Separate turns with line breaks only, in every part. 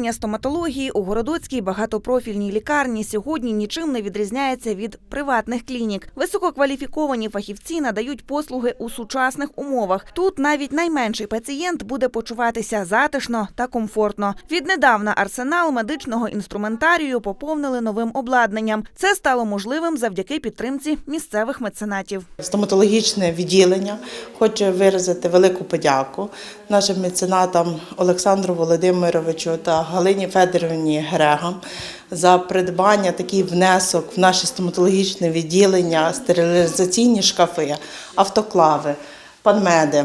Відділення стоматології у городоцькій багатопрофільній лікарні сьогодні нічим не відрізняється від приватних клінік. Висококваліфіковані фахівці надають послуги у сучасних умовах. Тут навіть найменший пацієнт буде почуватися затишно та комфортно. Віднедавна арсенал медичного інструментарію поповнили новим обладнанням. Це стало можливим завдяки підтримці місцевих меценатів.
Стоматологічне відділення хоче виразити велику подяку нашим меценатам Олександру Володимировичу та Галині Федорівні Грегам за придбання такий внесок в наше стоматологічне відділення, стерилізаційні шкафи, автоклави, панмеди.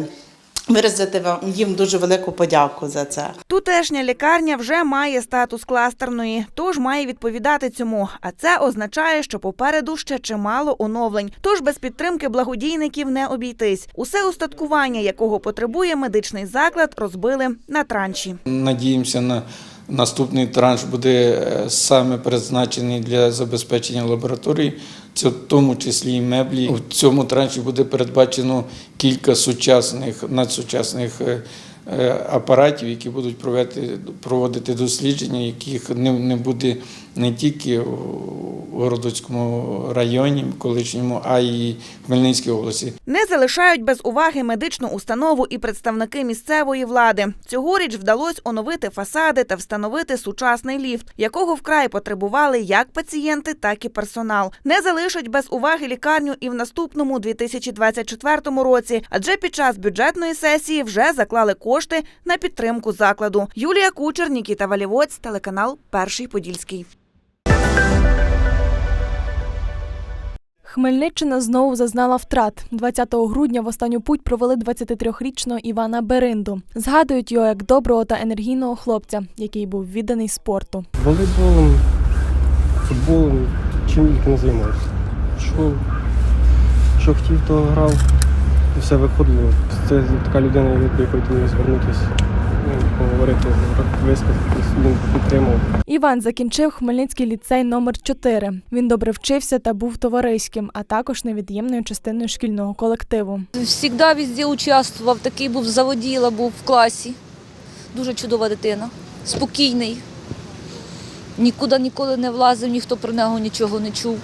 Виразити вам їм дуже велику подяку за це.
Тутешня лікарня вже має статус кластерної, тож має відповідати цьому. А це означає, що попереду ще чимало оновлень. Тож без підтримки благодійників не обійтись. Усе устаткування, якого потребує медичний заклад, розбили на транші.
Надіємося на наступний транш буде е, саме призначений для забезпечення лабораторії. Це в тому числі і меблі. У цьому транші буде передбачено кілька сучасних надсучасних е, е, апаратів, які будуть проводити дослідження, яких не буде не тільки у Городоцькому районі, колишньому, а й в Хмельницькій області.
Не залишають без уваги медичну установу і представники місцевої влади. Цьогоріч вдалося оновити фасади та встановити сучасний ліфт, якого вкрай потребували як пацієнти, так і персонал. Не залишать без уваги лікарню і в наступному 2024 році, адже під час бюджетної сесії вже заклали кошти на підтримку закладу. Юлія Кучер, Нікіта Валівоць, телеканал Перший Подільський.
Хмельниччина знову зазнала втрат. 20 грудня в останню путь провели 23-річного Івана Беринду. Згадують його як доброго та енергійного хлопця, який був відданий спорту.
волейболом, футболом, чим тільки не займався. Що, що хотів, то грав, і все виходило. Це така людина, до якої ти звернутися, поговорити, висказатись, він підтримав.
Іван закінчив Хмельницький ліцей номер 4 Він добре вчився та був товариським, а також невід'ємною частиною шкільного колективу.
Всігда везде участвував, такий був заводіла, був в класі. Дуже чудова дитина, спокійний. Нікуди ніколи не влазив, ніхто про нього нічого не чув.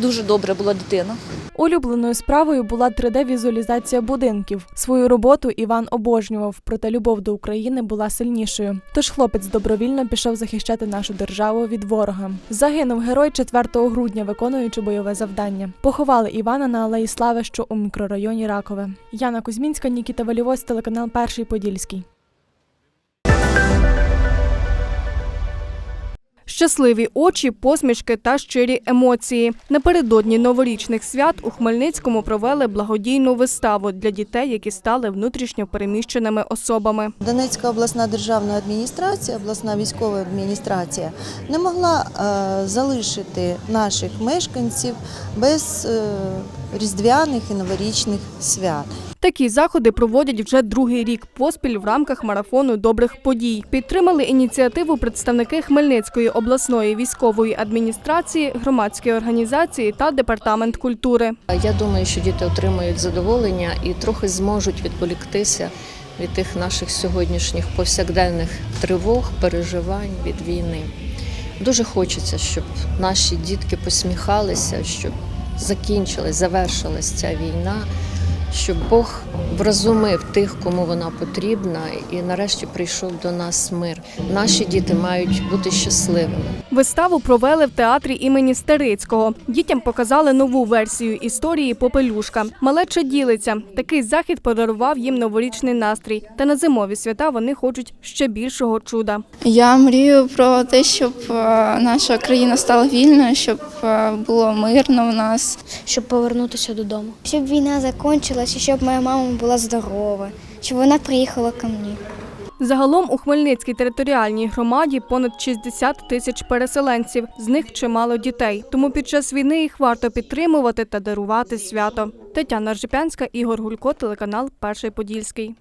Дуже добра була дитина.
Улюбленою справою була 3D-візуалізація будинків. Свою роботу Іван обожнював, проте любов до України була сильнішою. Тож хлопець добровільно пішов захищати нашу державу від ворога. Загинув герой 4 грудня, виконуючи бойове завдання. Поховали Івана на Алеї Слави, що у мікрорайоні Ракове. Яна Кузьмінська, Нікіта Валівось, телеканал Перший Подільський.
Щасливі очі, посмішки та щирі емоції. Напередодні новорічних свят у Хмельницькому провели благодійну виставу для дітей, які стали внутрішньо переміщеними особами.
Донецька обласна державна адміністрація, обласна військова адміністрація не могла е, залишити наших мешканців без е, різдвяних і новорічних свят.
Такі заходи проводять вже другий рік поспіль в рамках марафону добрих подій. Підтримали ініціативу представники Хмельницької обласної військової адміністрації, громадські організації та департамент культури.
Я думаю, що діти отримають задоволення і трохи зможуть відволіктися від тих наших сьогоднішніх повсякденних тривог, переживань від війни. Дуже хочеться, щоб наші дітки посміхалися, щоб закінчилась, завершилась ця війна, щоб Бог вразумив тих, кому вона потрібна, і нарешті прийшов до нас мир. Наші діти мають бути щасливими.
Виставу провели в театрі імені Старицького. Дітям показали нову версію історії Попелюшка. Малеча ділиться. Такий захід подарував їм новорічний настрій. Та на зимові свята вони хочуть ще більшого чуда.
Я мрію про те, щоб е, наша країна стала вільною, щоб е, було мирно в нас.
щоб повернутися додому. Щоб війна закінчилась, і щоб моя мама була здорова, щоб вона приїхала ко мені.
Загалом у Хмельницькій територіальній громаді понад 60 тисяч переселенців, з них чимало дітей. Тому під час війни їх варто підтримувати та дарувати свято. Тетяна Ржепянська, Ігор Гулько, телеканал Перший Подільський.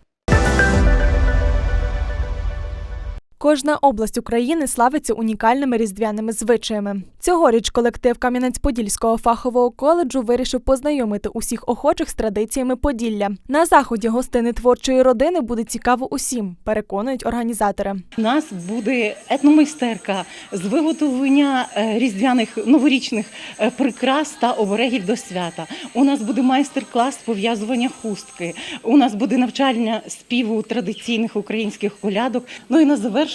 Кожна область України славиться унікальними різдвяними звичаями. Цьогоріч колектив Кам'янець-Подільського фахового коледжу вирішив познайомити усіх охочих з традиціями Поділля. На заході гостини творчої родини буде цікаво усім, переконують організатори.
У нас буде етномайстерка з виготовлення е, різдвяних новорічних е, прикрас та оберегів до свята. У нас буде майстер-клас пов'язування хустки. У нас буде навчання співу традиційних українських колядок. Ну і на завершення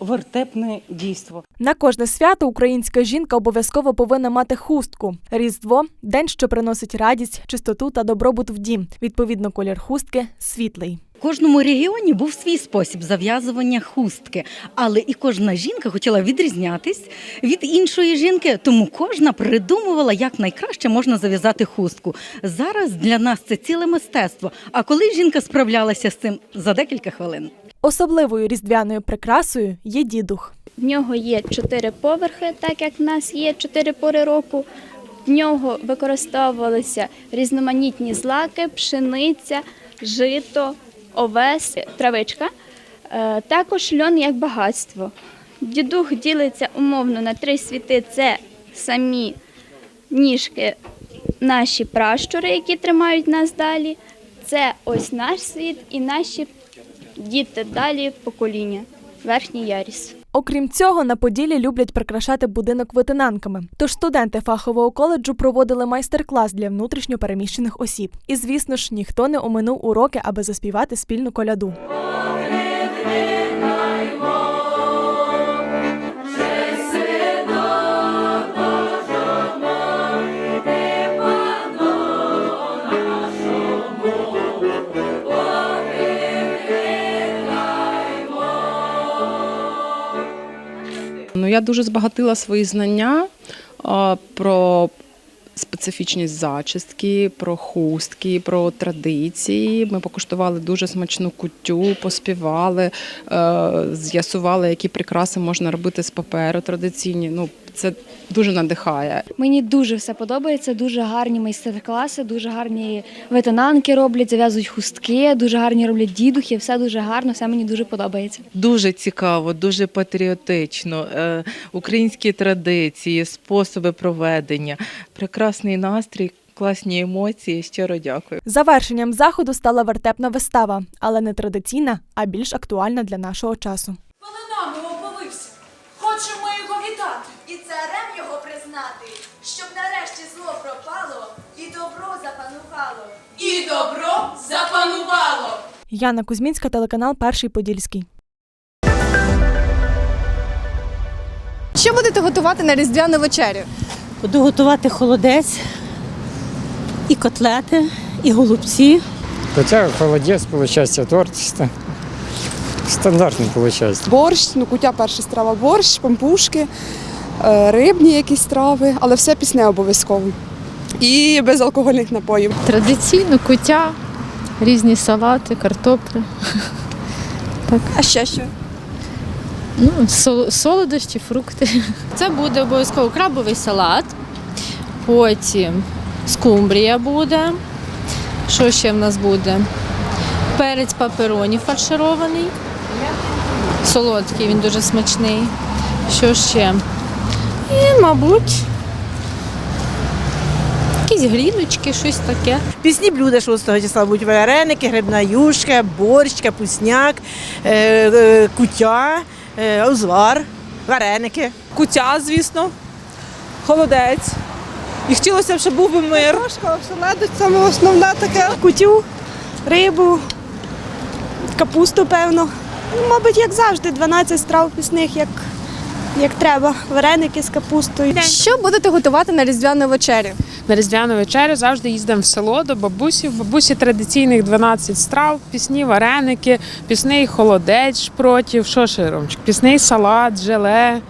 вертепне дійство.
На кожне свято українська жінка обов'язково повинна мати хустку. Різдво день, що приносить радість, чистоту та добробут в дім. Відповідно, колір хустки світлий.
В кожному регіоні був свій спосіб зав'язування хустки, але і кожна жінка хотіла відрізнятись від іншої жінки, тому кожна придумувала, як найкраще можна зав'язати хустку. Зараз для нас це ціле мистецтво. А коли жінка справлялася з цим за декілька хвилин.
Особливою різдвяною прикрасою є дідух.
В нього є чотири поверхи, так як в нас є чотири пори року. В нього використовувалися різноманітні злаки, пшениця, жито, овес, травичка. Е, Також льон як багатство. Дідух ділиться умовно на три світи: це самі ніжки, наші пращури, які тримають нас далі. Це ось наш світ і наші діти далі покоління, верхній яріс.
Окрім цього, на Поділі люблять прикрашати будинок витинанками. Тож студенти фахового коледжу проводили майстер-клас для внутрішньо переміщених осіб. І звісно ж, ніхто не оминув уроки, аби заспівати спільну коляду.
Ну, я дуже збагатила свої знання про специфічність зачістки, про хустки, про традиції. Ми покуштували дуже смачну кутю, поспівали, е, з'ясували, які прикраси можна робити з паперу традиційні. Ну, це дуже надихає.
Мені дуже все подобається, дуже гарні майстер-класи, дуже гарні ветенанки роблять, зав'язують хустки, дуже гарні роблять дідухи, все дуже гарно, все мені дуже подобається.
Дуже цікаво, дуже патріотично. Е, Українські традиції, способи проведення, прекрасний настрій, класні емоції. Щиро дякую.
Завершенням заходу стала вертепна вистава, але не традиційна, а більш актуальна для нашого часу.
Полинами оповився. Хочемо його вітати. І царем його признати, щоб нарешті зло пропало і добро запанувало. І добро запанувало.
Яна Кузьмінська, телеканал Перший Подільський.
Що будете готувати на різдвяну вечерю?
Буду готувати холодець, і котлети, і голубці.
Хоча холодець, виходить, торт. Стандартний виходить.
Борщ, ну кутя перша страва, борщ, пампушки, е, рибні якісь страви, але все пісне обов'язково. І без алкогольних напоїв.
Традиційно куття, різні салати, картопля.
А ще що?
Ну, солодощі, фрукти. Це буде обов'язково крабовий салат, потім скумбрія буде. Що ще в нас буде? Перець папероні фарширований. Солодкий, він дуже смачний. Що ще? І, мабуть, якісь гріночки, щось таке.
Пісні блюда 6 числа будуть вареники, грибна юшка, борщ, капусняк, е, кутя, узвар, вареники.
Кутя, звісно, холодець. І хотілося б, щоб був би мир.
Трошка, оселедець, саме основне таке. Кутю, рибу, капусту, певно. Ну, мабуть, як завжди, 12 страв пісних, як, як треба. Вареники з капустою.
Що будете готувати на різдвяну вечерю?
На різдвяну вечерю завжди їздимо в село до бабусі. В бабусі традиційних 12 страв, пісні вареники, пісний холодець шпротів, що Пісний салат, желе,